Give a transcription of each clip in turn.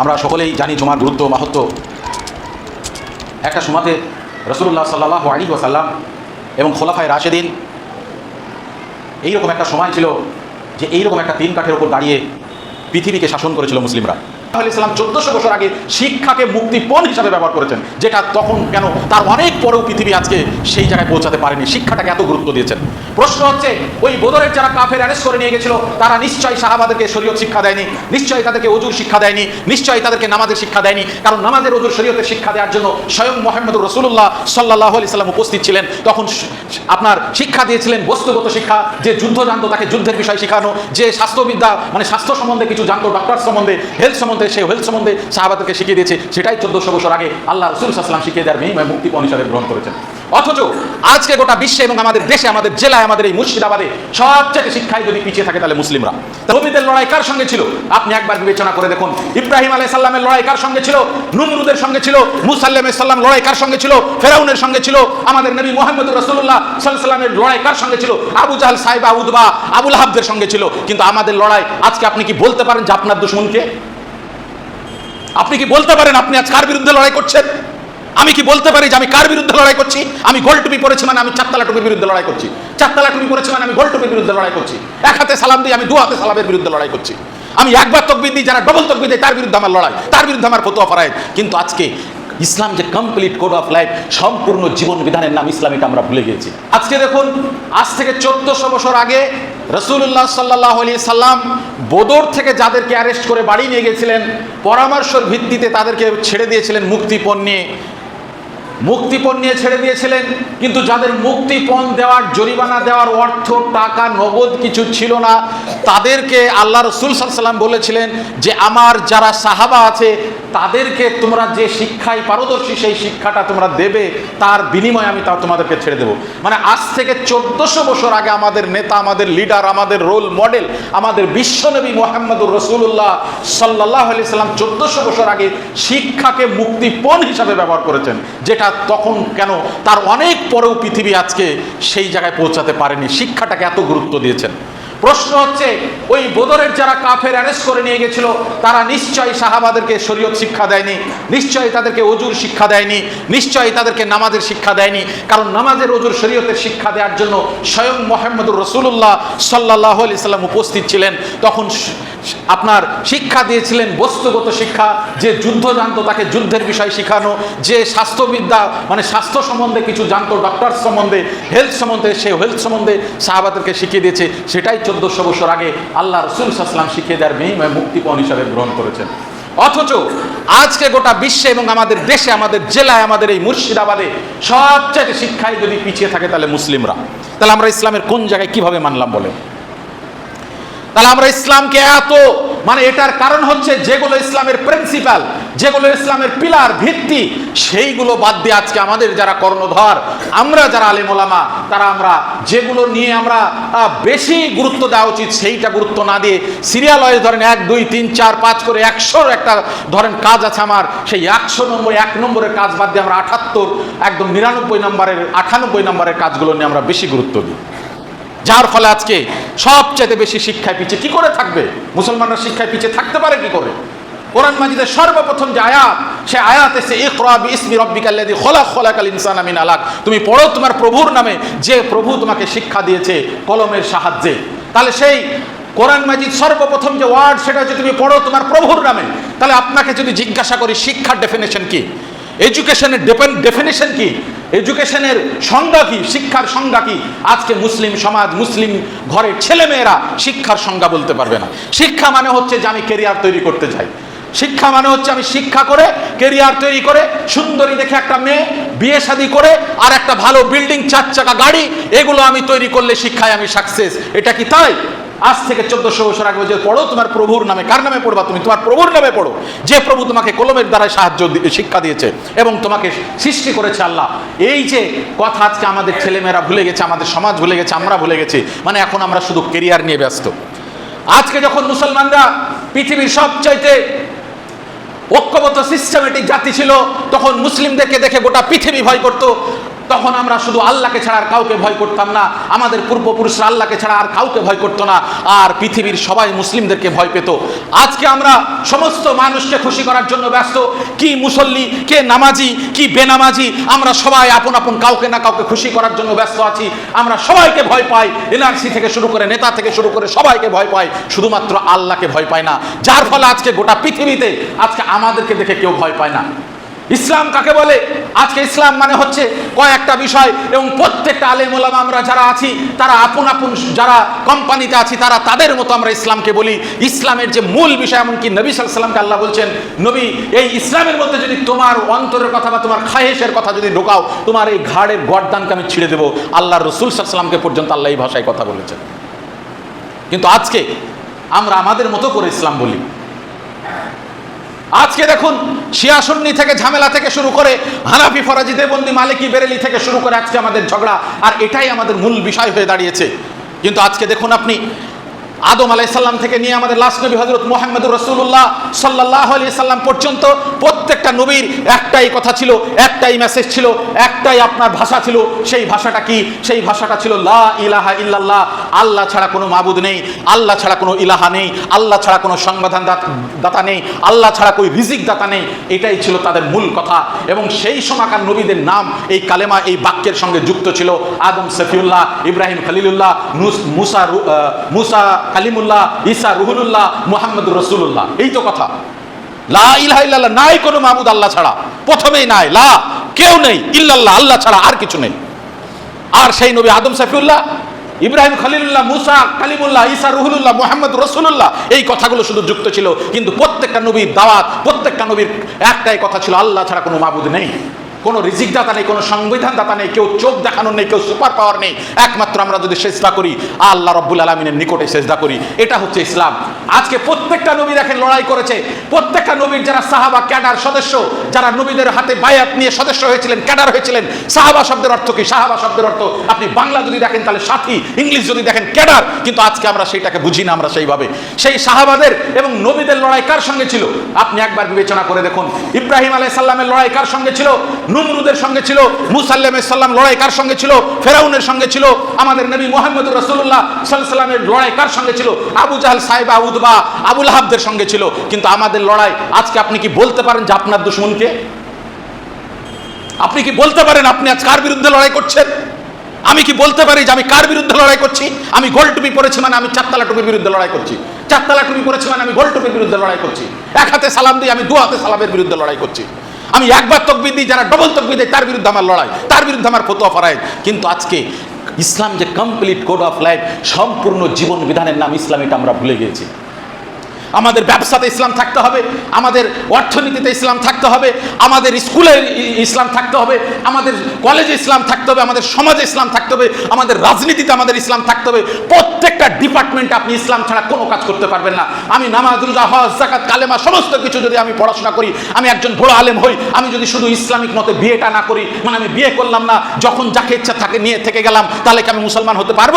আমরা সকলেই জানি জুমার গুরুত্ব মাহাত্ম। একটা সময়তে রসুল্লাহ সাল্লাহ আলী ওসাল্লাম এবং খোলাফায় রাশেদিন এইরকম একটা সময় ছিল যে এইরকম একটা তিন কাঠের ওপর দাঁড়িয়ে পৃথিবীকে শাসন করেছিল মুসলিমরা। ইসলাম চোদ্দশো বছর আগে শিক্ষাকে মুক্তিপণ হিসাবে ব্যবহার করেছেন, যেটা তখন কেন তার অনেক পরেও পৃথিবী আজকে সেই জায়গায় পৌঁছাতে পারেনি। শিক্ষাটাকে এত গুরুত্ব দিয়েছেন। প্রশ্ন হচ্ছে, ওই বোদরের যারা কাফের অ্যারেস্ট করে নিয়ে গেছিল, তারা নিশ্চয়ই সাহাবাদেরকে শরীয়ত শিক্ষা দেয়নি, নিশ্চয়ই তাদেরকে অজুর শিক্ষা দেয়নি, নিশ্চয়ই তাদেরকে নামাজের শিক্ষা দেয়নি, কারণ নামাজের অজুর শরীয়তের শিক্ষা দেওয়ার জন্য স্বয়ং মোহাম্মদুর রসুল্লাহ সাল্লাহ আলি সাল্লাম উপস্থিত ছিলেন। তখন আপনার শিক্ষা দিয়েছিলেন বস্তুগত শিক্ষা, যে যুদ্ধ জানতো তাকে যুদ্ধের বিষয় শেখানো, যে স্বাস্থ্যবিদ্যা মানে স্বাস্থ্য সম্বন্ধে কিছু জানতো ডাক্তার সম্বন্ধে হেলথ সম্বন্ধে সে হেলথ সম্বন্ধে সাহাবাদেরকে শিখিয়ে দিয়েছে। সেটাই চোদ্দশো বছর আগে আল্লাহ রসুল সাল্লাম শিখিয়ে দেওয়ার বিনিময়ে মুক্তিপণ হিসাবে গ্রহণ করেছেন। অথচ আজকে গোটা বিশ্বে এবং আমাদের দেশে, আমাদের জেলায়, আমাদের এই মুর্শিদাবাদে সবচেয়ে শিক্ষায় যদি পিছিয়ে থাকে তাহলে মুসলিমরা। নবীদের লড়াই কার সঙ্গে ছিল? আপনি একবার বিবেচনা করে দেখুন। ইব্রাহিম আলাই সাল্লামের লড়াই কার সঙ্গে ছিল? নুমরুদের সঙ্গে ছিল? মুসাল্লাম সাল্লাম লড়াই কার সঙ্গে ছিল? ফেরাউনের সঙ্গে ছিল? আমাদের নবী মোহাম্মদ রসুল্লাহ সাল্লামের লড়াই কার সঙ্গে ছিল? আবু জাহাল সাহেব আবুদবা আবুল হাবদের সঙ্গে ছিল। কিন্তু আমাদের লড়াই, আজকে আপনি কি বলতে পারেন যে আপনার দুশ্মনকে? আপনি কি বলতে পারেন আপনি আজ কার বিরুদ্ধে লড়াই করছেন? আমি কি বলতে পারি যে আমি কার বিরুদ্ধে লড়াই করছি? আমি গোল টুপি পরেছি মানে আমি চারতলা টুপির বিরুদ্ধে লড়াই করছি। চারতলা টুপি পরেছি মানে আমি গোল টুপির বিরুদ্ধে লড়াই করছি। এক হাতে সালাম দিই আমি দু হাতে সালামের বিরুদ্ধে লড়াই করছি। আমি একবার তকবির দিই, যারা ডবল তকবির তার বিরুদ্ধে আমার লড়াই, তার বিরুদ্ধে আমার ফতোয়া ফরায় কিন্তু আজকে ইসলাম যে কমপ্লিট কোড অফ লাইফ সম্পূর্ণ জীবন বিধানের নাম ইসলামিক আমরা ভুলে গিয়েছি। আজকে দেখুন, আজ থেকে চোদ্দশো বছর আগে রসুল্লাহ সাল্লাহ আলি সাল্লাম বদর থেকে যাদেরকে অ্যারেস্ট করে বাড়ি নিয়ে গেছিলেন, পরামর্শর ভিত্তিতে তাদেরকে ছেড়ে দিয়েছিলেন মুক্তিপণ নিয়ে। মুক্তিপণ নিয়ে ছেড়ে দিয়েছিলেন, কিন্তু যাদের মুক্তিপণ দেওয়ার জরিমানা দেওয়ার অর্থ, টাকা, নগদ কিছু ছিল না, তাদেরকে আল্লাহ রসুল সাল্লাম বলেছিলেন যে, আমার যারা সাহাবা আছে, তাদেরকে তোমরা যে শিক্ষায় পারদর্শী সেই শিক্ষাটা তোমরা দেবে, তার বিনিময়ে আমি তা তোমাদেরকে ছেড়ে দেবো। মানে আজ থেকে চোদ্দশো বছর আগে আমাদের নেতা, আমাদের লিডার, আমাদের রোল মডেল, আমাদের বিশ্বনবী মোহাম্মদুর রসুল্লাহ সাল্লাহ আলি সাল্লাম চোদ্দশো বছর আগে শিক্ষাকে মুক্তিপণ হিসাবে ব্যবহার করেছেন, যেটা তখন কেন? তার অনেক পরেও পৃথিবী আজকে সেই জায়গায় পৌঁছাতে পারেনি। শিক্ষাটাকে এত গুরুত্ব দিয়েছেন। প্রশ্ন হচ্ছে, ওই বোদরের যারা কাফের অ্যারেস্ট করে নিয়ে গেছিল, তারা নিশ্চয়ই সাহাবাদেরকে শরীয়ত শিক্ষা দেয়নি, নিশ্চয়ই তাদেরকে অজুর শিক্ষা দেয়নি, নিশ্চয়ই তাদেরকে নামাজের শিক্ষা দেয়নি, কারণ নামাজের অজুর শরীয়তের শিক্ষা দেওয়ার জন্য স্বয়ং মোহাম্মদুর রসুল্লাহ সাল্লাহ আলি সাল্লাম উপস্থিত ছিলেন। তখন আপনার শিক্ষা দিয়েছিলেন বস্তুগত শিক্ষা, যে যুদ্ধ জানতো, তাকে যুদ্ধের বিষয় শেখানো, যে স্বাস্থ্যবিদ্যা মানে স্বাস্থ্য সম্বন্ধে কিছু জানতো ডক্টর সম্বন্ধে হেলথ সম্বন্ধে, সে হেলথ সম্বন্ধে সাহাবাদেরকে শিখিয়ে দিয়েছে, সেটাই চোদ্দশো বছর আগে আল্লাহ রসুল সাল্লাম শিখিয়ে দেওয়ার বিনিময়ে মুক্তিপণ হিসাবে গ্রহণ করেছেন। অথচ আজকে গোটা বিশ্বে এবং আমাদের দেশে, আমাদের জেলায়, আমাদের এই মুর্শিদাবাদে সবচেয়ে শিক্ষায় যদি পিছিয়ে থাকে তাহলে মুসলিমরা। তাহলে আমরা ইসলামের কোন জায়গায় কীভাবে মানলাম বলে তাহলে আমরা ইসলামকে এত মানে এটার কারণ হচ্ছে যেগুলো ইসলামের প্রিন্সিপাল যেগুলো ইসলামের পিলার, ভিত্তি, সেইগুলো বাদ দিয়ে আজকে আমাদের যারা কর্ণধর, আমরা যারা আলেমোলামা তারা আমরা, যেগুলো নিয়ে আমরা বেশি গুরুত্ব দেওয়া উচিত, সেইটা গুরুত্ব না দিয়ে সিরিয়াল ওয়াইজ ধরেন এক, দুই, তিন, চার, পাঁচ করে একশোর একটা ধরেন কাজ আছে আমার, সেই একশো নম্বর, এক নম্বরের কাজ বাদ দিয়ে আমরা আঠাত্তর, একদম নিরানব্বই নম্বরের, আঠানব্বই নম্বরের কাজগুলো নিয়ে আমরা বেশি গুরুত্ব দিই। যার ফলে আজকে সবচেয়ে বেশি শিক্ষায় পিছিয়ে, কি করে থাকবে? মুসলমানরা শিক্ষায় পিছিয়ে থাকতে পারে কি করে? কোরআন মাজিদের সর্বপ্রথম যে আয়াত, সে আয়াত এসে ইকরা বিসমি রব্বিকাল্লাযী খালাক, খালাকাল ইনসানা আমিন আলাক। তুমি পড়ো তোমার প্রভুর নামে, যে প্রভু তোমাকে শিক্ষা দিয়েছে কলমের সাহায্যে। তাহলে সেই কোরআন মাজিদ সর্বপ্রথম যে ওয়ার্ড, সেটা হচ্ছে তুমি পড়ো তোমার প্রভুর নামে। তাহলে আপনাকে যদি জিজ্ঞাসা করি, শিক্ষার ডেফিনেশন কি? এডুকেশনের ডেফিনেশন কি? এডুকেশনের সংজ্ঞা কি? শিক্ষার সংজ্ঞা কি? আজকে মুসলিম সমাজ, মুসলিম ঘরের ছেলেমেয়েরা শিক্ষার সংজ্ঞা বলতে পারবে না। শিক্ষা মানে হচ্ছে যে আমি কেরিয়ার তৈরি করতে চাই। শিক্ষা মানে হচ্ছে আমি শিক্ষা করে কেরিয়ার তৈরি করে, সুন্দরী দেখে একটা মেয়ে, বিয়ে শাদী করে, আর একটা ভালো বিল্ডিং চার চাকা গাড়ি, এগুলো আমি তৈরি করলে শিক্ষায় আমি সাকসেস এটা কি তাই? আজ থেকে চোদ্দশো বছর আগে যে পড়ো তোমার প্রভুর নামে। কার নামে পড়বা তুমি? তোমার প্রভুর নামে পড়ো। যে প্রভু তোমাকে কলমের দ্বারা সাহায্য শিক্ষা দিয়েছে এবং তোমাকে সৃষ্টি করেছে আল্লাহ। এই যে কথা আজকে আমাদের ছেলেমেয়েরা ভুলে গেছে, আমাদের সমাজ ভুলে গেছে, আমরা ভুলে গেছি মানে এখন আমরা শুধু কেরিয়ার নিয়ে ব্যস্ত। আজকে যখন মুসলমানরা পৃথিবীর সবচাইতে ঐক্যবদ্ধ সিস্টেমেটিক জাতি ছিল তখন মুসলিমদেরকে দেখে গোটা পৃথিবী ভয় করত। তখন আমরা শুধু আল্লাহকে ছাড়া আর কাউকে ভয় করতাম না। আমাদের পূর্বপুরুষরা আল্লাহকে ছাড়া আর কাউকে ভয় করতো না। আর পৃথিবীর সবাই মুসলিমদেরকে ভয় পেত। আজকে আমরা সমস্ত মানুষকে খুশি করার জন্য ব্যস্ত। কি মুসল্লি, কে নামাজি, কি বেনামাজি, আমরা সবাই আপন আপন কাউকে না কাউকে খুশি করার জন্য ব্যস্ত আছি। আমরা সবাইকে ভয় পাই। এনআরসি থেকে শুরু করে নেতা থেকে শুরু করে সবাইকে ভয় পাই। শুধুমাত্র আল্লাহকে ভয় পায় না। যার ফলে আজকে গোটা পৃথিবীতে, আজকে আমাদেরকে দেখে কেউ ভয় পায় না। ইসলাম কাকে বলে? আজকে ইসলাম মানে হচ্ছে কয়েকটা বিষয় এবং প্রত্যেকটা আলেম ওলামা আমরা যারা আছি, তারা আপন আপন যারা কোম্পানিতে আছি, তারা তাদের মতো আমরা ইসলামকে বলি। ইসলামের যে মূল বিষয়, এমনকি নবী সাল্লামকে আল্লাহ বলছেন, নবী, এই ইসলামের মধ্যে যদি তোমার অন্তরের কথা বা তোমার খায়েশের কথা যদি ঢোকাও, তোমার এই ঘাড়ের গরদানকে আমি ছিঁড়ে দেবো। আল্লাহ রসুল সাল্লামকে পর্যন্ত আল্লাহ এই ভাষায় কথা বলেছেন। কিন্তু আজকে আমরা আমাদের মতো করে ইসলাম বলি। আজকে দেখুন, শিয়াসুন্নি থেকে ঝামেলা থেকে শুরু করে হানাফি, ফরাজি, দেবন্দি, মালিকি, বেরেলি থেকে শুরু করে আজকে আমাদের ঝগড়া, আর এটাই আমাদের মূল বিষয় হয়ে দাঁড়িয়েছে। কিন্তু আজকে দেখুন আপনি, আদম আলাইসাল্লাম থেকে নিয়ে আমাদের লাস্ট নবী হজরত মোহাম্মদুর রসুল্লাহ সাল্লাহ আলি সাল্লাম পর্যন্ত প্রত্যেকটা নবীর একটাই কথা ছিল, একটাই মেসেজ ছিল, একটাই আপনার ভাষা ছিল। সেই ভাষাটা কি? সেই ভাষাটা ছিল লা ইলাহা ইল্লাল্লাহ। আল্লাহ ছাড়া কোনো মাবুদ নেই, আল্লাহ ছাড়া কোনো ইলাহা নেই, আল্লাহ ছাড়া কোনো সংবিধান দাতা নেই, আল্লাহ ছাড়া કોઈ রিজিক দাতা নেই। এটাই ছিল তাদের মূল কথা। এবং সেই সময়কার নবীদের নাম, এই কালেমা, এই বাক্যের সঙ্গে যুক্ত ছিল আদম সফিউল্লাহ, ইব্রাহিম খলিলুল্লাহ, মুসা মুসা কালিমুল্লাহ ঈসা রুহুলুল্লাহ মোহাম্মদ রসুল্লাহ এই তো কথা। লা ইলাহা ইল্লাল্লাহ, নাই কোনো মাবুদ আল্লাহ ছাড়া। প্রথমেই নাই, লা, কেউ নেই, ইল্লাল্লাহ, আল্লাহ ছাড়া আর কিছু নেই। আর সেই নবী আদম সাফিউল্লাহ, ইব্রাহিম খলিলুল্লাহ, মুসা কালিমুল্লাহ ইসা রুহুলুল্লাহ, মোহাম্মদ রসুল্লাহ এই কথাগুলো শুধু যুক্ত ছিল। কিন্তু প্রত্যেকটা নবীর দাওয়াত, প্রত্যেকটা নবীর একটাই কথা ছিল, আল্লাহ ছাড়া কোনো মাবুদ নেই। কোনো রিজিক দাতা নেই, কোনো সংবিধান দাতা নেই, কেউ চোখ দেখানোর নেই, কেউ সুপার পাওয়ার নেই। একমাত্র আমরা যদি চেষ্টা করি, আল্লাহ রব্বুল আলমিনের নিকটে চেষ্টা করি। এটা হচ্ছে ইসলাম। আজকে প্রত্যেকটা নবী দেখেন লড়াই করেছে। প্রত্যেকটা নবীর যারা সাহাবা, ক্যাডার সদস্য, যারা নবীদের হাতে বায়াত নিয়ে সদস্য হয়েছিলেন, ক্যাডার হয়েছিলেন, সাহাবা শব্দের অর্থ কি? সাহাবা শব্দের অর্থ, আপনি বাংলা যদি দেখেন, তাহলে সাথী, ইংলিশ যদি দেখেন, ক্যাডার। কিন্তু আজকে আমরা সেইটাকে বুঝি না আমরা সেইভাবে। সেই সাহাবাদের এবং নবীদের লড়াই কার সঙ্গে ছিল? আপনি একবার বিবেচনা করে দেখুন। ইব্রাহিম আলাই সাল্লামের লড়াই কার সঙ্গে ছিল? নুমরুদের সঙ্গে ছিল মুসাল্লাম সাল্লাম লড়াই কার সঙ্গে ছিল, ফেরাউনের সঙ্গে ছিল, আমাদের নবী মোহাম্মদ রসুল্লাহ সাল্লামের লড়াই কার সঙ্গে ছিল? আবু জাহাল সাহেবা উদ্বা আবুল হাবদের সঙ্গে ছিল। কিন্তু আমাদের লড়াই, আজকে আপনি কি বলতে পারেন যে আপনার দুশ্মনকে? আপনি কি বলতে পারেন আপনি আজ কার বিরুদ্ধে লড়াই করছেন? আমি কি বলতে পারি যে আমি কার বিরুদ্ধে লড়াই করছি? আমি গোল টুপি পরেছি মানে আমি চারতলা টুপির বিরুদ্ধে লড়াই করছি। চারতলা টুপি পরেছি মানে আমি গোল টুপির বিরুদ্ধে লড়াই করছি। এক হাতে সালাম দিই, আমি দু হাতে সালামের বিরুদ্ধে লড়াই করছি। আমি একবার তকবির দিই, যারা ডবল তকবির দেয়, তার বিরুদ্ধে আমার লড়াই, তার বিরুদ্ধে আমার ফতোয়া ফরায় কিন্তু আজকে ইসলাম যে কমপ্লিট কোড অফ লাইফ সম্পূর্ণ জীবন বিধানের নাম ইসলাম, এটা আমরা ভুলে গিয়েছি। আমাদের ব্যবসাতে ইসলাম থাকতে হবে, আমাদের অর্থনীতিতে ইসলাম থাকতে হবে, আমাদের স্কুলে ইসলাম থাকতে হবে, আমাদের কলেজে ইসলাম থাকতে হবে, আমাদের সমাজে ইসলাম থাকতে হবে, আমাদের রাজনীতিতে আমাদের ইসলাম থাকতে হবে, প্রত্যেকটা ডিপার্টমেন্টে আপনি ইসলাম ছাড়া কোনো কাজ করতে পারবেন না। আমি নামাজ হজ জাকাত, কালেমা, সমস্ত কিছু যদি আমি পড়াশোনা করি, আমি একজন বড় আলেম হই, আমি যদি শুধু ইসলামিক মতে বিয়েটা না করি মানে আমি বিয়ে করলাম না, যখন যাকে ইচ্ছা থাকে নিয়ে থেকে গেলাম, তাহলে কি আমি মুসলমান হতে পারব?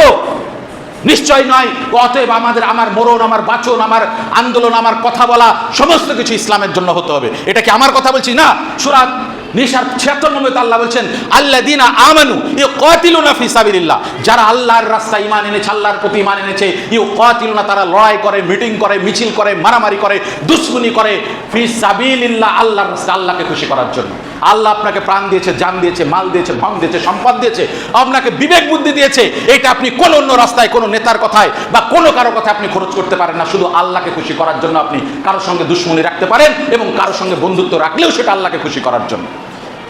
নিশ্চয় নয়। অতএব আমাদের, আমার মরণ, আমার বাচন, আমার আন্দোলন, আমার কথা বলা, সমস্ত কিছু ইসলামের জন্য হতে হবে। এটা কি আমার কথা বলছি? না। সুরাত নিশার ছিয়াত্তর নম্বর আল্লাহ বলছেন আল্লাহ দিনা আমানু ইউ কতিলুনা ফি সাবিলিল্লাহ। যারা আল্লাহর রাস্তায় ইমান এনেছে, আল্লাহর প্রতি ইমান এনেছে ইউ কতিলুনা তারা লড়াই করে, মিটিং করে, মিছিল করে, মারামারি করে, দুশ্মনী করে, ফি সাবিলিল্লাহ আল্লাহর রাস্তায় আল্লাহকে খুশি করার জন্য। আল্লাহ আপনাকে প্রাণ দিয়েছে, জান দিয়েছে, মাল দিয়েছে, ধন দিয়েছে, সম্পদ দিয়েছে, আপনাকে বিবেক, বুদ্ধি দিয়েছে। এটা আপনি কোন অন্য রাস্তায়, কোনো নেতার কথায় বা কোনো কারও কথায় আপনি খরচ করতে পারেন না। শুধু আল্লাহকে খুশি করার জন্য আপনি কারোর সঙ্গে দুশ্মনী রাখতে পারেন এবং কারোর সঙ্গে বন্ধুত্ব রাখলেও সেটা আল্লাহকে খুশি করার জন্য।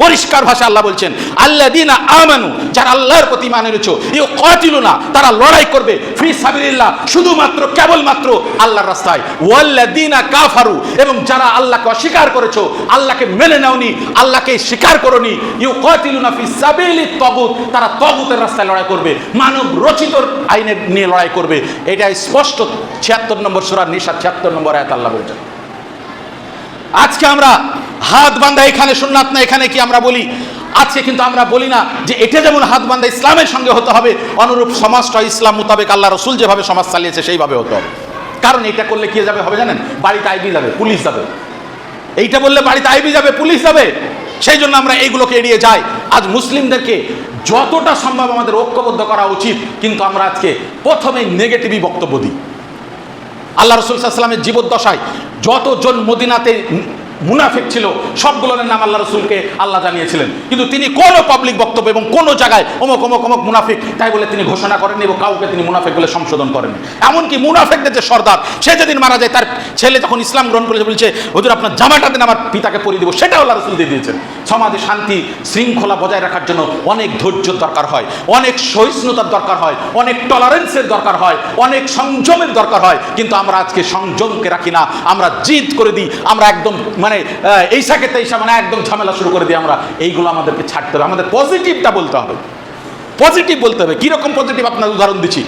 পরিষ্কার ভাষা আল্লাহ বলছেন আল্লাহ দিনা আমানু যারা আল্লাহর প্রতি মানে রয়েছে ইউ কতিল না তারা লড়াই করবে ফি সাবিলিল্লাহ, শুধুমাত্র, কেবলমাত্র আল্লাহর রাস্তায়। ওয়াল্লাদিনা কাফারু, এবং যারা আল্লাহকে অস্বীকার করেছ, আল্লাহকে মেনে নাওনি, আল্লাহকে স্বীকার করনি ইউ কটিল কতিলুনা ফি সাবিলিত তগুত, তারা তগুতের রাস্তায় লড়াই করবে, মানব রচিত আইনে নিয়ে লড়াই করবে। এটা স্পষ্ট ছিয়াত্তর নম্বর সুরার নিশা ছিয়াত্তর নম্বর আয়াত আল্লাহ বলছেন। আজকে আমরা হাত বান্ধা এখানে সুন্নাত না, এখানে কি আমরা বলি? আজকে কিন্তু আমরা বলি না যে এটা যেমন হাত বান্ধা ইসলামের সঙ্গে হতে হবে, অনুরূপ সমাজটা ইসলাম মোতাবেক আল্লাহ রসুল যেভাবে সমাজ চালিয়েছে সেইভাবে হতে হবে। কারণ এটা করলে কি যাবে, হবে জানেন? বাড়িতে আইবি যাবে, পুলিশ যাবে। এইটা বললে বাড়িতে আইবি যাবে, পুলিশ যাবে। সেই জন্য আমরা এইগুলোকে এড়িয়ে যাই। আজ মুসলিমদেরকে যতটা সম্ভব আমাদের ঐক্যবদ্ধ করা উচিত, কিন্তু আমরা আজকে প্রথমেই নেগেটিভই বক্তব্য দিই। আল্লাহ রসুল সাল্লামের জীবদ্দশায় যতজন মদিনাতে মুনাফিক ছিল, সবগুলোর নাম আল্লাহ রসুলকে আল্লাহ জানিয়েছিলেন। কিন্তু তিনি কোনো পাবলিক বক্তব্য এবং কোনো জায়গায় অমুক অমুক অমুক মুনাফিক, তাই বলে তিনি ঘোষণা করেননি এবং কাউকে তিনি মুনাফিক বলে সংশোধন করেননি। এমনকি মুনাফিকদের যে সর্দার, সে যেদিন মারা যায়, তার ছেলে যখন ইসলাম গ্রহণ করেছে, বলছে, হুজুর, আপনার জামাটা দিন, আমার পিতাকে পরিয়ে দিব। সেটাও আল্লাহ রসুল দিয়ে দিয়েছেন। সমাজে শান্তি শৃঙ্খলা বজায় রাখার জন্য অনেক ধৈর্যের দরকার হয়, অনেক সহিষ্ণুতার দরকার হয়, অনেক টলারেন্সের দরকার হয়, অনেক সংযমের দরকার হয়। কিন্তু আমরা আজকে সংযমকে রাখি না, আমরা জিদ করে দিই, আমরা একদম মানে এই সাকে তেইসা মানে একদম ঝামেলা শুরু করে দিই আমরা এইগুলো আমাদেরকে ছাড়তে হবে। আমাদের পজিটিভটা বলতে হবে। পজিটিভ বলতে হবে। কীরকম পজিটিভ আপনার উদাহরণ দিচ্ছি।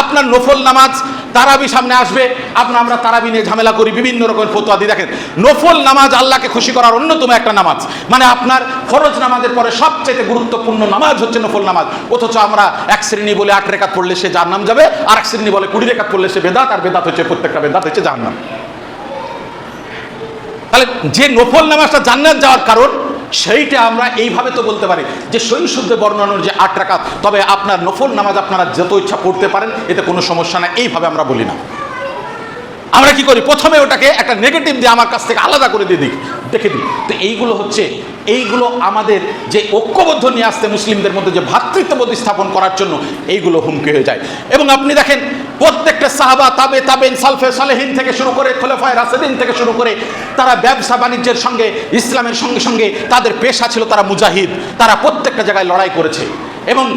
আপনার নফল নামাজ তারাবি সামনে আসবে। আপনার আমরা তারাবি নিয়ে ঝামেলা করি, বিভিন্ন রকমের ফতোয়া দিই। দেখেন, নফল নামাজ আল্লাহকে খুশি করার অন্যতম একটা নামাজ। মানে আপনার ফরজ নামাজের পরে সবচেয়ে গুরুত্বপূর্ণ নামাজ হচ্ছে নফল নামাজ। অথচ আমরা এক শ্রেণি বলে আট রেখাত পড়লে সে যার নাম যাবে, আর এক শ্রেণি বলে কুড়ি রেখাত পড়লে সে বেদাত, আর বেদাত হচ্ছে প্রত্যেকটা বেদাত হচ্ছে যার নাম তাহলে যে নফল নামাজটা জান্নাত যাওয়ার কারণ, সেইটা আমরা এইভাবে তো বলতে পারি যে শুদ্ধে বর্ণানোর যে আট রাকাত, তবে আপনার নফল নামাজ আপনারা যত ইচ্ছা পড়তে পারেন, এতে কোনো সমস্যা না এইভাবে আমরা বলি না। আমরা কি করি? প্রথমে ওটাকে একটা নেগেটিভ দিয়ে আমার কাছ থেকে আলাদা করে দিয়ে দিই। দেখে দিই। তো এইগুলো হচ্ছে, এইগুলো আমাদের যে ঐক্যবদ্ধ নিয়ে আসতে মুসলিমদের মধ্যে যে ভ্রাতৃত্ববোধ স্থাপন করার জন্য, এইগুলো হুমকি হয়ে যায়। এবং আপনি দেখেন, প্রত্যেকটা সাহাবা তাবে তাবেন সালফে, সালেহিন থেকে শুরু করে, খোলাফায় রাসেদিন থেকে শুরু করে, তারা ব্যবসা বাণিজ্যের সঙ্গে, ইসলামের সঙ্গে সঙ্গে তাদের পেশা ছিল তারা মুজাহিদ। তারা প্রত্যেকটা জায়গায় লড়াই করেছে। এবং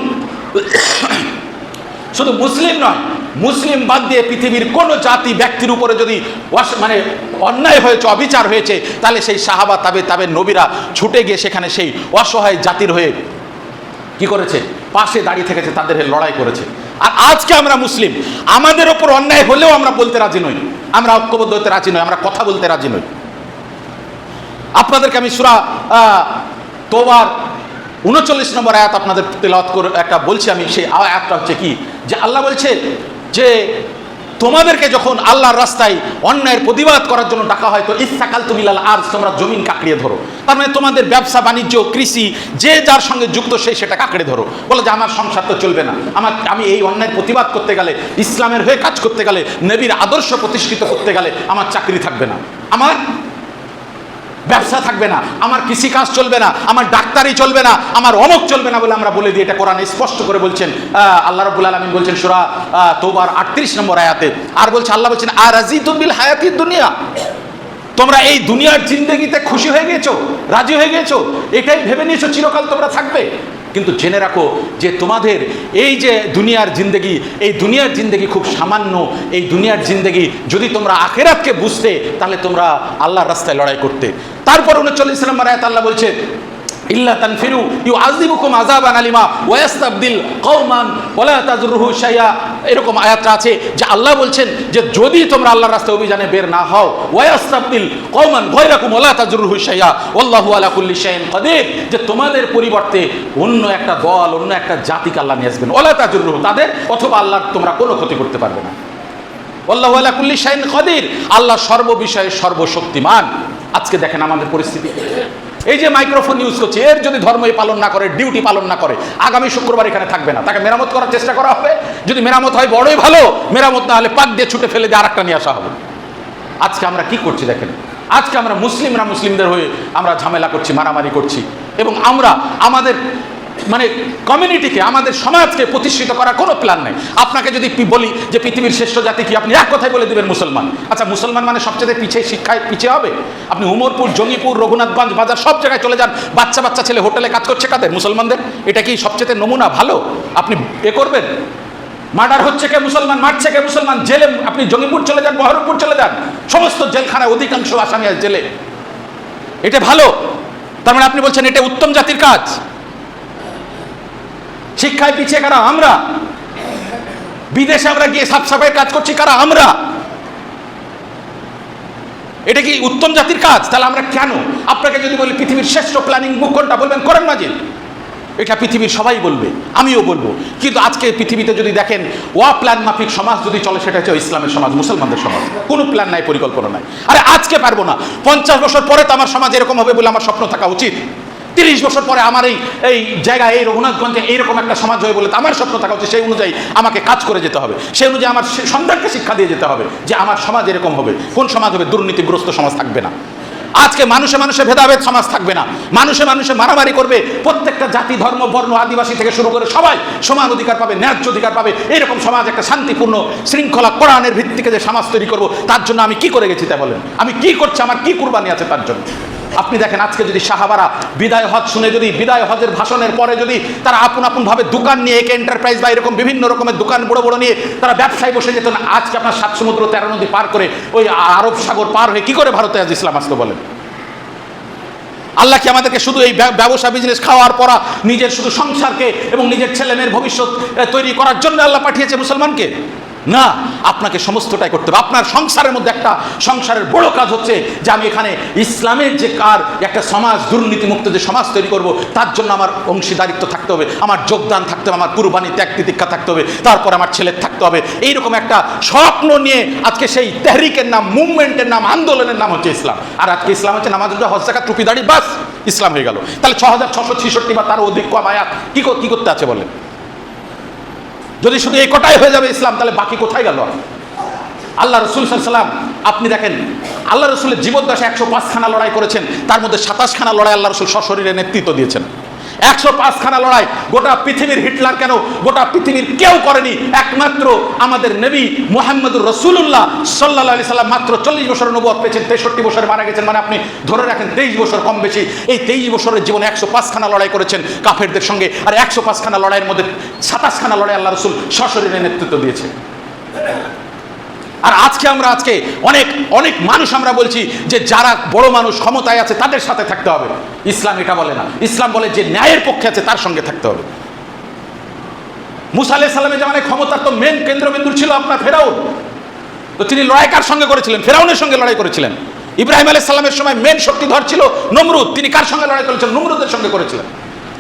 শুধু মুসলিম নয় মুসলিম বাদ দিয়ে পৃথিবীর কোনো জাতি ব্যক্তির উপরে যদি মানে অন্যায় হয়েছে, অবিচার হয়েছে, তাহলে সেই সাহাবা, তাবে তাবে নবীরা ছুটে গিয়ে সেখানে সেই অসহায় জাতির হয়ে কি করেছে? পাশে দাঁড়িয়ে থেকেছে, তাদের লড়াই করেছে। আর আজকে আমরা মুসলিম, আমাদের ওপর অন্যায় হলেও আমরা বলতে রাজি নই। আমরা ঐক্যবদ্ধ হতে রাজি নই, আমরা কথা বলতে রাজি নই। আপনাদেরকে আমি সুরা তোবার উনচল্লিশ নম্বর আয়াত আপনাদের তেলাওয়াত করে, একটা বলছি আমি, সেই আয়াতটা হচ্ছে কি? যে আল্লাহ বলছে যে তোমাদেরকে যখন আল্লাহর রাস্তায় অন্যায়ের প্রতিবাদ করার জন্য ডাকা হয়, তো ইস্তাকাল তুমিলাল আর তোমরা জমিন কাকড়িয়ে ধরো। তার মানে তোমাদের ব্যবসা, বাণিজ্য, কৃষি, যে যার সঙ্গে যুক্ত সেই সেটা কাকড়ে ধরো। বলে যে, আমার সংসার তো চলবে না। আমার, আমি এই অন্যায়ের প্রতিবাদ করতে গেলে, ইসলামের হয়ে কাজ করতে গেলে, নবীর আদর্শ প্রতিষ্ঠিত করতে গেলে আমার চাকরি থাকবে না। আমার ব্যবসা থাকবে না, আমার কৃষিকাজ চলবে না, আমার ডাক্তারি চলবে না, আমার অমক চলবে না বলে আমরা বলে দিই, এটা কোরআন স্পষ্ট করে বলছেন আল্লাহ রবুল আলমিন বলছেন সুরা তোবার আটত্রিশ নম্বর আয়াতে, আর বলছে আল্লাহ বলছেন আর তুমিল হায়াতি দুনিয়া। তোমরা এই দুনিয়ার জিন্দগিতে খুশি হয়ে গেছো রাজি হয়ে গেছো এটাই ভেবে নিয়েছো চিরকাল তোমরা থাকবে? কিন্তু জেনে রাখো যে তোমাদের এই যে দুনিয়ার জিন্দগি, এই দুনিয়ার জিন্দগি খুব সামান্য, এই দুনিয়ার জিন্দগি যদি তোমরা আখেরাতকে বুঝতে, তাহলে তোমরা আল্লাহর রাস্তায় লড়াই করতে। তারপর উনচল্লিশ নম্বর আয়াত আল্লাহ বলছে ইল্লা তানফিরু ইউআযিবুকুম আযাবান আলিমা ওয়া ইয়াস্তাবদিল কওমান ওয়ালা তাজরুহু শাইয়া। এরকম আয়াতটা আছে যে আল্লাহ বলছেন যে যদি তোমরা আল্লাহর রাস্তায় অভিযানে বের না হও ওয়া ইয়াস্তাবদিল কওমান গায়রাকুম ওয়ালা তাজরুহু শাইয়া। ওয়াল্লাহু আলা কুল্লি শাইইন কাদির। যে তোমাদের পরিবর্তে অন্য একটা দল, অন্য একটা জাতিকে আল্লাহ নিয়ে আসবেন। ওয়ালা তাজরুহু, তাদের অথবা আল্লাহর তোমরা কোনো ক্ষতি করতে পারবে না। আল্লাহ আলা কুল্লি শাইন কদির। আল্লাহ সর্ববিষয়ে সর্বশক্তিমান। আজকে দেখেন আমাদের পরিস্থিতি। এই যে মাইক্রোফোন ইউজ করছে, এর যদি ধর্মই পালন না করে ডিউটি পালন না করে, আগামী শুক্রবার এখানে থাকবে না। তাকে মেরামত করার চেষ্টা করা হবে। যদি মেরামত হয়, বড়ই ভালো। মেরামত না হলে পাক দিয়ে ছুটে ফেলে দিয়ে আরেকটা নিয়ে আসা হবে। আজকে আমরা কি করছি দেখেন? আজকে আমরা মুসলিমরা মুসলিমদের হয়ে আমরা ঝামেলা করছি, মারামারি করছি। এবং আমরা, আমাদের মানে কমিউনিটিকে আমাদের সমাজকে প্রতিষ্ঠিত করার কোনো প্ল্যান নেই। আপনাকে যদি বলি যে পৃথিবীর শ্রেষ্ঠ জাতি কি, আপনি এক কথায় বলে দিবেন মুসলমান। আচ্ছা মুসলমান মানে সবচেয়ে পিছিয়ে শিক্ষায় পিছিয়ে হবে? আপনি উমরপুর, জঙ্গিপুর, রঘুনাথগঞ্জ বাজার সব জায়গায় চলে যান বাচ্চা বাচ্চা ছেলে হোটেলে কাজ করছে কাদের? মুসলমানদের? এটা কি সবচেয়ে নমুনা ভালো? আপনি এ করবেন? মার্ডার হচ্ছে কে মুসলমান, মারছে কে মুসলমান? জেলে, আপনি জঙ্গিপুর চলে যান বহরমপুর চলে যান, সমস্ত জেলখানায় অধিকাংশ আসামি জেলে। এটা ভালো? তার মানে আপনি বলছেন এটা উত্তম জাতির কাজ। শিক্ষায় পিছিয়ে কারা? আমরা। বিদেশে আমরা গিয়ে সাফ সাফাই কাজ করছি কারা? আমরা। এটা কি উত্তম জাতির কাজ? তাহলে আমরা কেন? আপনাকে যদি বলি পৃথিবীর শ্রেষ্ঠ প্ল্যানিং কোনটা বলবেন? করেন মাজিদ এটা পৃথিবীর সবাই বলবে, আমিও বলব। কিন্তু আজকে পৃথিবীতে যদি দেখেন, ওয়া প্ল্যান মাফিক সমাজ যদি চলে, সেটা হচ্ছে ইসলামের সমাজ, মুসলমানদের সমাজ। কোনো প্ল্যান নাই, পরিকল্পনা নাই। আরে আজকে পারব না। পঞ্চাশ বছর পরে তো আমার সমাজ এরকম হবে বলে আমার স্বপ্ন থাকা উচিত। তিরিশ বছর পরে আমার এই এই জায়গায়, এই রঘুনাথগঞ্জে এইরকম একটা সমাজ হবে বলে তো আমার স্বপ্ন থাকা হচ্ছে সেই অনুযায়ী আমাকে কাজ করে যেতে হবে। সেই অনুযায়ী আমার সন্তানকে শিক্ষা দিয়ে যেতে হবে যে আমার সমাজ এরকম হবে। কোন সমাজ হবে? দুর্নীতিগ্রস্ত সমাজ থাকবে না। আজকে মানুষে মানুষে ভেদাভেদ সমাজ থাকবে না। মানুষে মানুষে মারামারি করবে। প্রত্যেকটা জাতি, ধর্ম, বর্ণ, আদিবাসী থেকে শুরু করে সবাই সমান অধিকার পাবে, ন্যায্য অধিকার পাবে। এরকম সমাজ একটা শান্তিপূর্ণ শৃঙ্খলা কোরআনের ভিত্তিকে যে সমাজ তৈরি করব, তার জন্য আমি কি করে গেছি তাই বলেন? আমি কি করছি? আমার কি কুরবানি আছে তার জন্য? আপনি দেখেন আজকে যদি সাহাবারা বিদায় হজ শুনে যদি বিদায় হজের ভাষণের পরে যদি তারা আপন আপন ভাবে দোকান নিয়ে একে এন্টারপ্রাইজ বা এরকম বিভিন্ন রকমের দোকান বড় বড় নিয়ে তারা ব্যবসায় বসে যেত না, আজকে আপনার সাত সমুদ্র তেরো নদী পার করে ওই আরব সাগর পার হয়ে কি করে ভারতে আজ ইসলাম আসতে বলেন? আল্লাহ কি আমাদেরকে শুধু এই ব্যবসা বিজনেস খাওয়ার পরা নিজের শুধু সংসারকে এবং নিজের ছেলে মেয়ের ভবিষ্যৎ তৈরি করার জন্য আল্লাহ পাঠিয়েছে মুসলমানকে? না, আপনাকে সমস্তটাই করতে হবে। আপনার সংসারের মধ্যে একটা সংসারের বড় কাজ হচ্ছে যে আমি এখানে ইসলামের যে কার, একটা সমাজ, দুর্নীতিমুক্ত যে সমাজ তৈরি করব, তার জন্য আমার অংশীদারিত্ব থাকতে হবে, আমার যোগদান থাকতে হবে, আমার কুরবানি, ত্যাগ তিতিক্ষা থাকতে হবে, তারপর আমার ছেলের থাকতে হবে। এইরকম একটা স্বপ্ন নিয়ে আজকে সেই তেহরিকের নাম, মুভমেন্টের নাম, আন্দোলনের নাম হচ্ছে ইসলাম। আর আজকে ইসলাম হচ্ছে নামাজ হজ জাকাত টুপি, দাড়ি, বাস, ইসলাম হয়ে গেল। তাহলে ছ হাজার ছশো ছেষট্টি বা তার অধিক কম কি কি করতে আছে বলেন? যদি শুধু এই কটাই হয়ে যাবে ইসলাম, তাহলে বাকি কোথায় গেল? আল্লাহ রসুল সাল্লাম আপনি দেখেন, আল্লাহ রসুলের জীবদ্দশা একশো পাঁচখানা লড়াই করেছেন, তার মধ্যে সাতাশখানা লড়াই আল্লাহ রসুল সশরীরে নেতৃত্ব দিয়েছেন। একশো পাঁচখানা লড়াই গোটা পৃথিবীর হিটলার কেন? গোটা পৃথিবীর কেউ করেনি। একমাত্র আমাদের নবী মোহাম্মদুর রসুল্লাহ সাল্লাহ আলি সাল্লাম মাত্র চল্লিশ বছরের নবুয় পেয়েছেন, তেষট্টি বছরে মারা গেছেন। মানে আপনি ধরে রাখেন, তেইশ বছর কম বেশি। এই তেইশ বছরের জীবনে একশো পাঁচখানা লড়াই করেছেন কাফেরদের সঙ্গে। আর একশো পাঁচখানা লড়াইয়ের মধ্যে সাতাশখানা লড়াই আল্লাহ রসুল সশরীরে নেতৃত্ব দিয়েছে আর আজকে আমরা আজকে অনেক অনেক মানুষ আমরা বলছি যে যারা বড় মানুষ ক্ষমতায় আছে, তাদের সাথে থাকতে হবে। ইসলাম এটা বলে না। ইসলাম বলে যে ন্যায়ের পক্ষে আছে, তার সঙ্গে থাকতে হবে। মুসা আলাইহিস সালামের জামানায় ক্ষমতার তো মেন কেন্দ্রবিন্দু ছিল আপনার ফেরাউন। তো তিনি লড়াই কার সঙ্গে করেছিলেন? ফেরাউনের সঙ্গে লড়াই করেছিলেন। ইব্রাহিম আলাইহিস সালামের সময় মেন শক্তিধর ছিল নমরুদ। তিনি কার সঙ্গে লড়াই করেছিলেন? নমরুদের সঙ্গে করেছিলেন।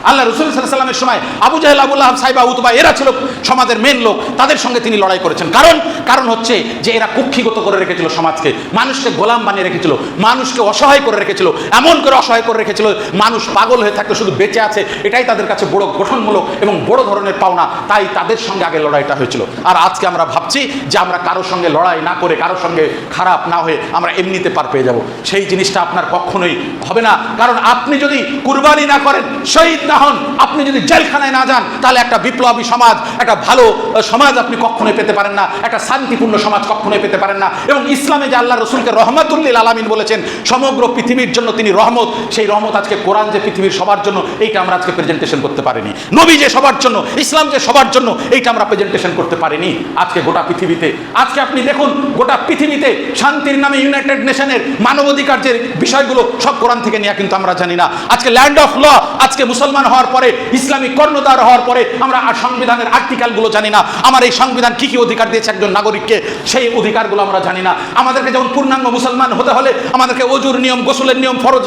আল্লাহ রসুল সাল্লামের সময় আবু জাহেল আবুল্লাহ সাইবা, উতবা, এরা ছিল সমাজের মেন লোক। তাদের সঙ্গে তিনি লড়াই করেছেন। কারণ কারণ হচ্ছে যে এরা কুক্ষিগত করে রেখেছিল সমাজকে, মানুষকে গোলাম বানিয়ে রেখেছিল, মানুষকে অসহায় করে রেখেছিল, এমন করে অসহায় করে রেখেছিল, মানুষ পাগল হয়ে থাকতে শুধু বেঁচে আছে, এটাই তাদের কাছে বড় গঠনমূলক এবং বড় ধরনের পাওনা, তাই তাদের সঙ্গে আগে লড়াইটা হয়েছিল। আর আজকে আমরা ভাবছি যে আমরা কারোর সঙ্গে লড়াই না করে, কারোর সঙ্গে খারাপ না হয়ে আমরা এমনিতে পার পেয়ে যাব। সেই জিনিসটা আপনার কখনোই হবে না। কারণ আপনি যদি কুরবানি না করেন, শহীদ না হন আপনি যদি জেলখানায় না যান, তাহলে একটা বিপ্লবী সমাজ, একটা ভালো সমাজ আপনি কখনোই পেতে পারেন না, একটা শান্তিপূর্ণ সমাজ কখনোই পেতে পারেন না। এবং ইসলামে যে আল্লাহ রসুলকে রহমতুল্লিল আলামিন বলেছেন, সমগ্র পৃথিবীর জন্য তিনি রহমত, সেই রহমত আজকে কোরআন যে পৃথিবীর সবার জন্য, এইটা আমরা আজকে প্রেজেন্টেশন করতে পারিনি। নবী যে সবার জন্য, ইসলাম যে সবার জন্য, এইটা আমরা প্রেজেন্টেশন করতে পারিনি আজকে গোটা পৃথিবীতে। আজকে আপনি দেখুন, গোটা পৃথিবীতে শান্তির নামে ইউনাইটেড নেশনের মানবাধিকার যে বিষয়গুলো, সব কোরআন থেকে নেওয়া কিন্তু আমরা জানি না। আজকে ল্যান্ড অফ ল আজকে মুসলমান হওয়ার পরে ইসলামিক কর্ণধার হওয়ার পরে, আমরা আর সংবিধানের আর্টিকেলগুলো জানি না। আমার এই সংবিধান কি কি অধিকার দিয়েছে একজন নাগরিককে, সেই অধিকারগুলো আমরা জানি না। আমাদেরকে যেমন পূর্ণাঙ্গ মুসলমান হতে হলে, আমাদেরকে অজুর নিয়ম, গোসলের নিয়ম, ফরজ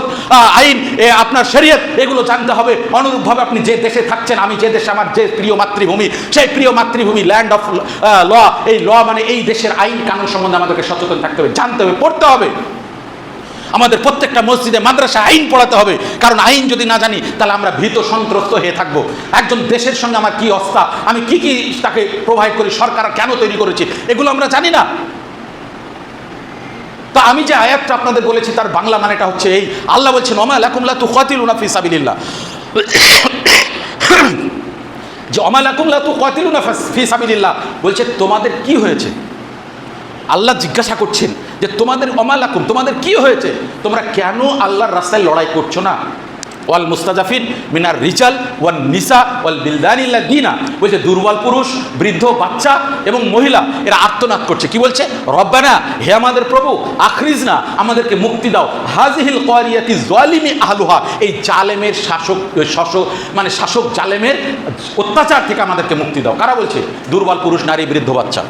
আইন আপনার শরীয়ত, এগুলো জানতে হবে। অনুরূপভাবে আপনি যে দেশে থাকছেন, আমি যে দেশে আমার যে প্রিয় মাতৃভূমি, সেই প্রিয় মাতৃভূমি ল্যান্ড অফ ল এই ল মানে এই দেশের আইন কানুন সম্বন্ধে আমাদেরকে সচেতন থাকতে হবে, জানতে হবে, পড়তে হবে। আমাদের প্রত্যেকটা মসজিদে মাদ্রাসা আইন পড়াতে হবে। কারণ আইন যদি না জানি, তাহলে আমরা ভীত সন্ত্রস্ত হয়ে থাকব। একজন দেশের সঙ্গে আমার কি অবস্থা? আমি কি কি তাকে প্রোভাইড করি? সরকার কেন তৈরি করেছে? এগুলো আমরা জানি না। তা আমি যে আয়াতটা আপনাদের বলেছি, তার বাংলা মানেটা হচ্ছে এই। আল্লাহ বলছেন, ওমা লাকুমলা তু কাতিলুনা ফি সাবিলিল্লাহ। যে অমা লাকুমলা তু কাতিলুনা ফি সাবিলিল্লাহ। বলছে, তোমাদের কি হয়েছে? আল্লাহ জিজ্ঞাসা করছেন যে তোমাদের অমালাকুম, তোমাদের কি হয়েছে? তোমরা কেন আল্লাহর রাস্তায় লড়াই করছ না? ওয়াল মুস্তাজাফিন মিনার রিচাল ওয়াল নিসা ওয়াল বিলদানিল্লা দিনা। বলছে, দুর্বল পুরুষ, বৃদ্ধ বাচ্চা এবং মহিলা, এরা আত্মনাদ করছে। কি বলছে? রব্বানা, হে আমাদের প্রভু আখরিজ না আমাদেরকে মুক্তি দাও। হাজিহিল কোয়ারিয়াতি জলিমি আহলুহা। এই জালেমের শাসক শাসক মানে শাসক জালেমের অত্যাচার থেকে আমাদেরকে মুক্তি দাও। কারা বলছে? দুর্বল পুরুষ, নারী, বৃদ্ধ বাচ্চা।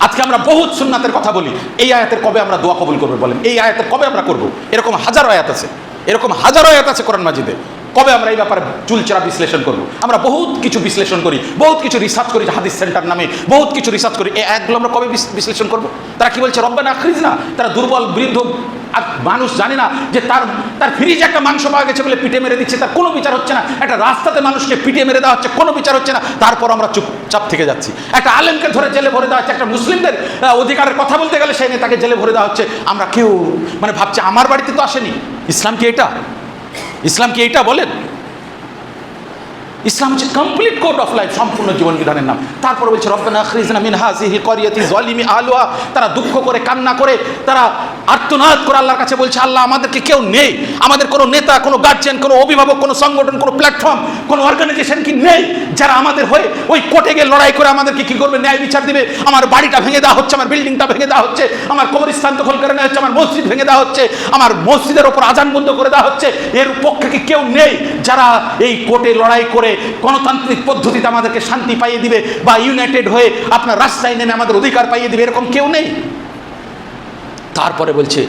আজকে আমরা বহুত সুন্নাতের কথা বলি। এই আয়াতের কবে আমরা দোয়া কবুল করব বলেন? এই আয়াতের কবে আমরা করব? এরকম হাজারো আয়াত আছে। এরকম হাজার আয়াত আছে কোরআন মাজিদে। কবে আমরা এই ব্যাপারে চুলচেরা বিশ্লেষণ করব? আমরা বহুত কিছু বিশ্লেষণ করি, বহুত কিছু রিসার্চ করি হাদিস সেন্টার নামে, বহুত কিছু রিসার্চ করি। এই অ্যাডগুলো আমরা কবে বিশ্লেষণ করব? তারা কি বলছে, রব্বানা আখরিজ না তারা দুর্বল, বৃদ্ধ মানুষ জানে না যে তার তার ফ্রিজে একটা মাংস পাওয়া গেছে বলে পিঠে মেরে দিচ্ছে। তার কোনো বিচার হচ্ছে না। একটা রাস্তাতে মানুষকে পিঠে মেরে দেওয়া হচ্ছে, কোনো বিচার হচ্ছে না। তারপর আমরা চুপচাপ থেকে যাচ্ছি। একটা আলেমকে ধরে জেলে ভরে দেওয়া হচ্ছে। একটা মুসলিমদের অধিকারের কথা বলতে গেলে সেই নেতাকে জেলে ভরে দেওয়া হচ্ছে। আমরা কেউ মানে ভাবছি, আমার বাড়িতে তো আসেনি। ইসলাম কি এটা? ইসলাম কি এটা বলেন? ইসলাম হচ্ছে কমপ্লিট কোড অফ লাইফ সম্পূর্ণ জীবন বিধানের নাম। তারপর বলছে, রব্বানা আখরিজনা মিন হাযিহি করিয়াতি যালিমি আহলুহা। তারা দুঃখ করে, কান্না করে, তারা আর্তনাদ করে আল্লাহর কাছে বলছে, আল্লাহ আমাদেরকে কেউ নেই, আমাদের কোনো নেতা, কোনো গার্জিয়ান কোনো অভিভাবক, কোনো সংগঠন, কোনো প্ল্যাটফর্ম কোনো অর্গানাইজেশন কি নেই যারা আমাদের হয়ে ওই কোর্টে গিয়ে লড়াই করে আমাদেরকে কি করবে, ন্যায় বিচার দিবে? আমার বাড়িটা ভেঙে দেওয়া হচ্ছে, আমার বিল্ডিংটা ভেঙে দেওয়া হচ্ছে, আমার কবরস্থান দখল করে নেওয়া হচ্ছে, আমার মসজিদ ভেঙে দেওয়া হচ্ছে, আমার মসজিদের ওপর আজান বন্ধ করে দেওয়া হচ্ছে। এর পক্ষে কি কেউ নেই যারা এই কোর্টে লড়াই করে গণতান্ত্রিক পদ্ধতিতে আমাদেরকে শান্তি পাইয়ে দিবে বা ইউনাইটেড হয়ে আপনার রাস্তায় নেমে আমাদের অধিকার পাইয়ে দিবে, এরকম কেউ নেই। তারপরে বলছে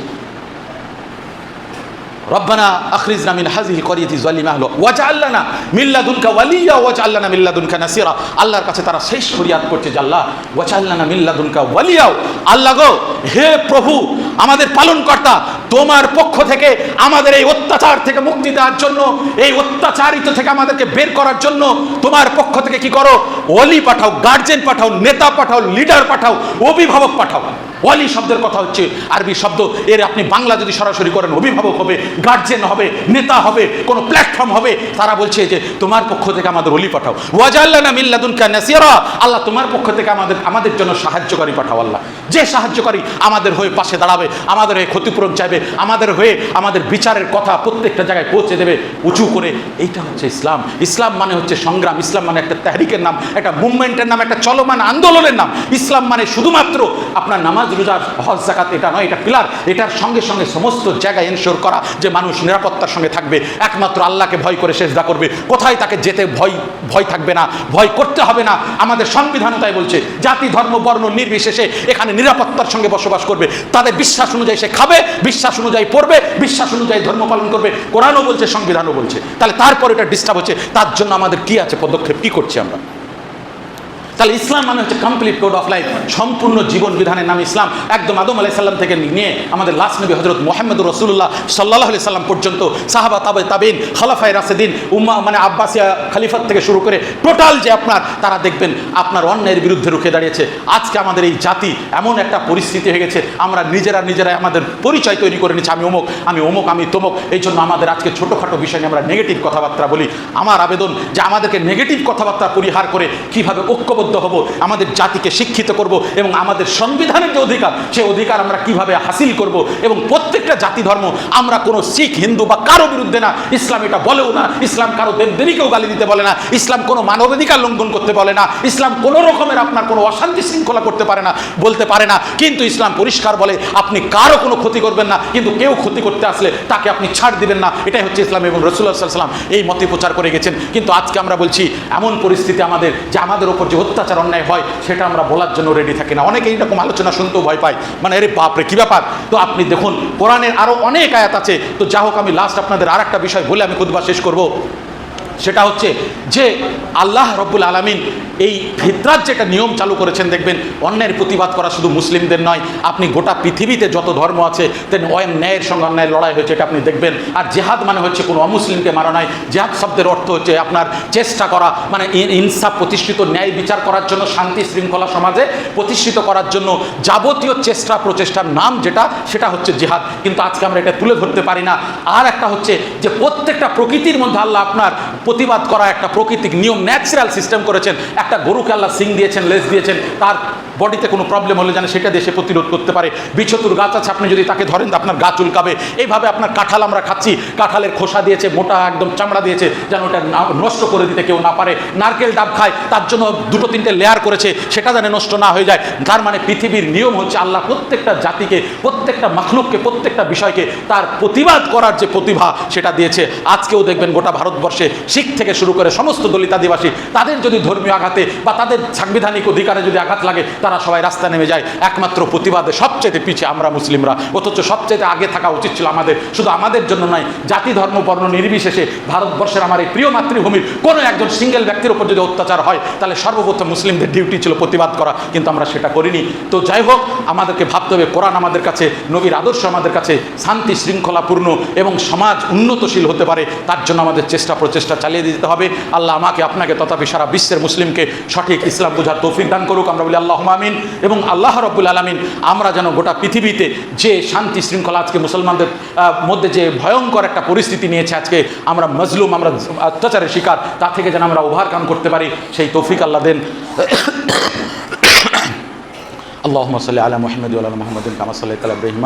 রব্বানা আখরিজনা মিন হাযিহি করিয়াতি যালিমা আহলু। ওয়াজআলনা মিন লাদুনকা ওয়ালিয়া ওয়াজআলনা মিন লাদুনকা নাসিরা। আল্লাহর কাছে তারা শেষ ফরিয়াদ করছে যে আল্লাহ ওয়াজআলনা মিন লাদুনকা ওয়ালিয়াও। আল্লাহ গো, হে প্রভু, আমাদের পালনকর্তা, তোমার পক্ষ থেকে আমাদের এই অত্যাচার থেকে মুক্তি দেওয়ার জন্য, এই অত্যাচারিত থেকে আমাদেরকে বের করার জন্য তোমার পক্ষ থেকে কি করো? ওলি পাঠাও গার্জেন পাঠাও, নেতা পাঠাও লিডার পাঠাও, অভিভাবক পাঠাও। ওয়ালি শব্দের কথা হচ্ছে আরবি শব্দ। এর আপনি বাংলা যদি সরাসরি করেন, অভিভাবক হবে গার্জেন হবে, নেতা হবে, কোনো প্ল্যাটফর্ম হবে, তারা বলছে যে তোমার পক্ষ থেকে আমাদের অলি পাঠাও। ওয়াজাল্লানা মিল্লাদুনকা নাসিরা। আল্লাহ তোমার পক্ষ থেকে আমাদের আমাদের জন্য সাহায্যকারী পাঠাও আল্লাহ। যে সাহায্যকারী আমাদের হয়ে পাশে দাঁড়াবে, আমাদের হয়ে ক্ষতিপূরণ চাইবে, আমাদের হয়ে আমাদের বিচারের কথা প্রত্যেকটা জায়গায় পৌঁছে দেবে, উঁচু করে, এইটা হচ্ছে ইসলাম। ইসলাম মানে হচ্ছে সংগ্রাম। ইসলাম মানে একটা তাহরিকের নাম, একটা মুভমেন্টের নাম, একটা চলমান আন্দোলনের নাম। ইসলাম মানে শুধুমাত্র আপনার নামাজ রোজা হজ জাকাত এটা নয়, এটা পিলার। এটার সঙ্গে সঙ্গে সমস্ত জায়গায় এনশোর করা যে মানুষ নিরাপত্তার সঙ্গে থাকবে। একমাত্র আল্লাহকে ভয় করে সেজদা করবে। কোথায় তাকে যেতে ভয় ভয় থাকবে না, ভয় করতে হবে না। আমাদের সংবিধান তাই বলছে, জাতি, ধর্ম, বর্ণ নির্বিশেষে এখানে নিরাপত্তার সঙ্গে বসবাস করবে। তাদের বিশ্বাস অনুযায়ী সে খাবে, বিশ্বাস অনুযায়ী পড়বে, বিশ্বাস অনুযায়ী ধর্ম পালন করবে। কোরআনও বলছে, সংবিধানও বলছে। তাহলে তারপর এটা ডিস্টার্ব হচ্ছে। তার জন্য আমাদের কি আছে, পদক্ষেপ কি করছি আমরা? তাহলে ইসলাম মানে হচ্ছে কমপ্লিট কোড অফ লাইফ সম্পূর্ণ জীবন বিধানের নাম ইসলাম। একদম আদম আলাই সাল্লাম থেকে নিয়ে আমাদের লাস্ট নবী হজরত মোহাম্মদ রসুল্লাহ সাল্লাহ আলি সাল্লাম পর্যন্ত সাহাবা, তাবে, তাবিন খালাফাই রাশেদিন, উম্মা মানে আব্বাসিয়া খালিফাত থেকে শুরু করে টোটাল যে আপনার, তারা দেখবেন আপনার অন্যায়ের বিরুদ্ধে রুখে দাঁড়িয়েছে। আজকে আমাদের এই জাতি এমন একটা পরিস্থিতি হয়ে গেছে, আমরা নিজেরা নিজেরাই আমাদের পরিচয় তৈরি করে নিচ্ছি, আমি অমুক আমি অমুক, আমি তমুক। এই জন্য আমাদের আজকে ছোটোখাটো বিষয় নিয়ে আমরা নেগেটিভ কথাবার্তা বলি। আমার আবেদন যে আমাদেরকে নেগেটিভ কথাবার্তা পরিহার করে কীভাবে ঐক্যবদ্ধ হব, আমাদের জাতিকে শিক্ষিত করব এবং আমাদের সংবিধানের যে অধিকার সেই অধিকার আমরা কীভাবে হাসিল করব এবং প্রত্যেকটা জাতি ধর্ম, আমরা কোনো শিখ, হিন্দু বা কারও বিরুদ্ধে না। ইসলাম এটা বলেও না। ইসলাম কারও দেবদেবীকেও গালি দিতে বলে না। ইসলাম কোনো মানবাধিকার লঙ্ঘন করতে বলে না। ইসলাম কোনো রকমের আপনার কোনো অশান্তি শৃঙ্খলা করতে পারে না, বলতে পারে না। কিন্তু ইসলাম পরিষ্কার বলে, আপনি কারও কোনো ক্ষতি করবেন না। কিন্তু কেউ ক্ষতি করতে আসলে তাকে আপনি ছাড় দিবেন না। এটাই হচ্ছে ইসলাম এবং রসুল্লাহ সাল্লাম এই মতে প্রচার করে গেছেন। কিন্তু আজকে আমরা বলছি, এমন পরিস্থিতি আমাদের, যে আমাদের ওপর যে অত্যাচার অন্যায় হয়, সেটা আমরা বলার জন্য রেডি থাকি না। অনেকে এইরকম আলোচনা শুনতেও ভয় পায়। মানে আরে বাপরে, কী ব্যাপার? তো আপনি দেখুন, কোরআনের আরও অনেক আয়াত আছে। তো যা হোক, আমি লাস্ট আপনাদের আর একটা বিষয় বলে আমি খুদবা শেষ করব। সেটা হচ্ছে যে আল্লাহ রব্বুল আলমিন এই ফিতরাত যেটা নিয়ম চালু করেছেন, দেখবেন অন্যায়ের প্রতিবাদ করা শুধু মুসলিমদের নয়, আপনি গোটা পৃথিবীতে যত ধর্ম আছে তেন অয়েম ন্যায়ের সঙ্গে অন্যায়ের লড়াই হয়েছে এটা আপনি দেখবেন। আর জেহাদ মানে হচ্ছে কোনো অমুসলিমকে মারা নয়, জেহাদ শব্দের অর্থ হচ্ছে আপনার চেষ্টা করা মানে ইনসাফ প্রতিষ্ঠিত, ন্যায় বিচার করার জন্য, শান্তি শৃঙ্খলা সমাজে প্রতিষ্ঠিত করার জন্য যাবতীয় চেষ্টা প্রচেষ্টার নাম যেটা, সেটা হচ্ছে জেহাদ। কিন্তু আজকে আমরা এটা তুলে ধরতে পারি না। আর একটা হচ্ছে যে প্রত্যেকটা প্রকৃতির মধ্যে আল্লাহ আপনার প্রতিবাদ করা একটা প্রকৃতিক নিয়ম ন্যাচারাল সিস্টেম করেছেন। একটা গরুকে আল্লাহ সিং দিয়েছেন, লেজ দিয়েছেন, তার বডিতে কোনো প্রবলেম হলে যেন সেটা দেশে প্রতিরোধ করতে পারে। বিছতুর গাছ আছে, আপনি যদি তাকে ধরেন, আপনার গা চুলকাবে। এইভাবে আপনার কাঁঠাল আমরা খাচ্ছি। কাঁঠালের খোসা দিয়েছে, মোটা একদম চামড়া দিয়েছে, যেন ওটা নষ্ট করে দিতে কেউ না পারে। নারকেল ডাব খায়, তার জন্য দুটো তিনটে লেয়ার করেছে, সেটা যেন নষ্ট না হয়ে যায়। তার মানে পৃথিবীর নিয়ম হচ্ছে আল্লাহ প্রত্যেকটা জাতিকে, প্রত্যেকটা মাখলুককে, প্রত্যেকটা বিষয়কে তার প্রতিবাদ করার যে প্রতিভা সেটা দিয়েছে। আজকেও দেখবেন গোটা ভারতবর্ষে শিখ থেকে শুরু করে সমস্ত দলিত আদিবাসী, তাদের যদি ধর্মীয় আঘাতে বা তাদের সাংবিধানিক অধিকারে যদি আঘাত লাগে, তারা সবাই রাস্তা নেমে যায়। একমাত্র প্রতিবাদে সবচেয়ে পিছিয়ে আমরা মুসলিমরা। অথচ সবচেয়ে আগে থাকা উচিত ছিল আমাদের। শুধু আমাদের জন্য নয়, জাতি, ধর্ম, বর্ণ নির্বিশেষে ভারতবর্ষের আমার এই প্রিয় মাতৃভূমির কোনো একজন সিঙ্গেল ব্যক্তির উপর যদি অত্যাচার হয়, তাহলে সর্বপ্রথম মুসলিমদের ডিউটি ছিল প্রতিবাদ করা, কিন্তু আমরা সেটা করিনি। তো যাই হোক, আমাদেরকে ভাবতে হবে, কোরআন আমাদের কাছে, নবীর আদর্শ আমাদের কাছে শান্তি, শৃঙ্খলাপূর্ণ এবং সমাজ উন্নতশীল হতে পারে, তার জন্য আমাদের চেষ্টা, প্রচেষ্টা চালিয়ে দিতে হবে আল্লাহ আমাকে আপনাকে তথাপি সারা বিশ্বের মুসলিমকে সঠিক ইসলাম বোঝার তৌফিক দান করুক আমরা বলি আল্লাহ আমিন এবং আল্লাহ রব্বুল আলমিন আমরা যেন গোটা পৃথিবীতে যে শান্তি শৃঙ্খলা আজকে মুসলমানদের আহ, মধ্যে যে ভয়ঙ্কর একটা পরিস্থিতি নিয়েছে আজকে আমরা মজলুম আমরা অত্যাচারের শিকার তা থেকে যেন আমরা ওভারকাম করতে পারি সেই তৌফিক আল্লাহ দেন اللهم صل على محمد وعلى محمد كما صليت على ابراهيم